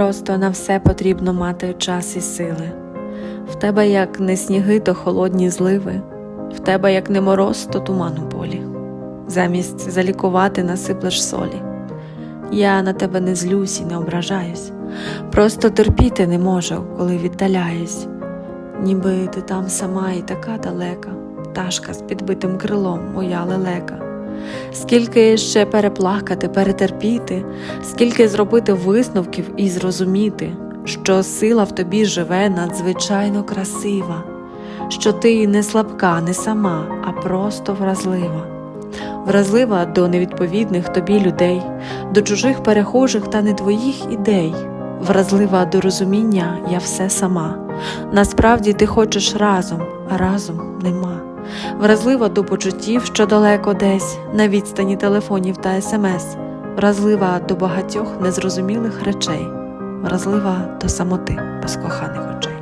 Просто на все потрібно мати час і сили. В тебе як не сніги, то холодні зливи, в тебе як не мороз, то туман у полі. Замість залікувати насиплеш солі. Я на тебе не злюсь і не ображаюсь, просто терпіти не можу, коли віддаляюсь. Ніби ти там сама і така далека, пташка з підбитим крилом, моя лелека. Скільки ще переплакати, перетерпіти, скільки зробити висновків і зрозуміти, що сила в тобі живе надзвичайно красива, що ти не слабка, не сама, а просто вразлива. Вразлива до невідповідних тобі людей, до чужих перехожих та не твоїх ідей, вразлива до розуміння я все сама. Насправді ти хочеш разом, а разом нема. Вразлива до почуттів, що далеко десь, на відстані телефонів та смс, вразлива до багатьох незрозумілих речей, вразлива до самоти без коханих очей.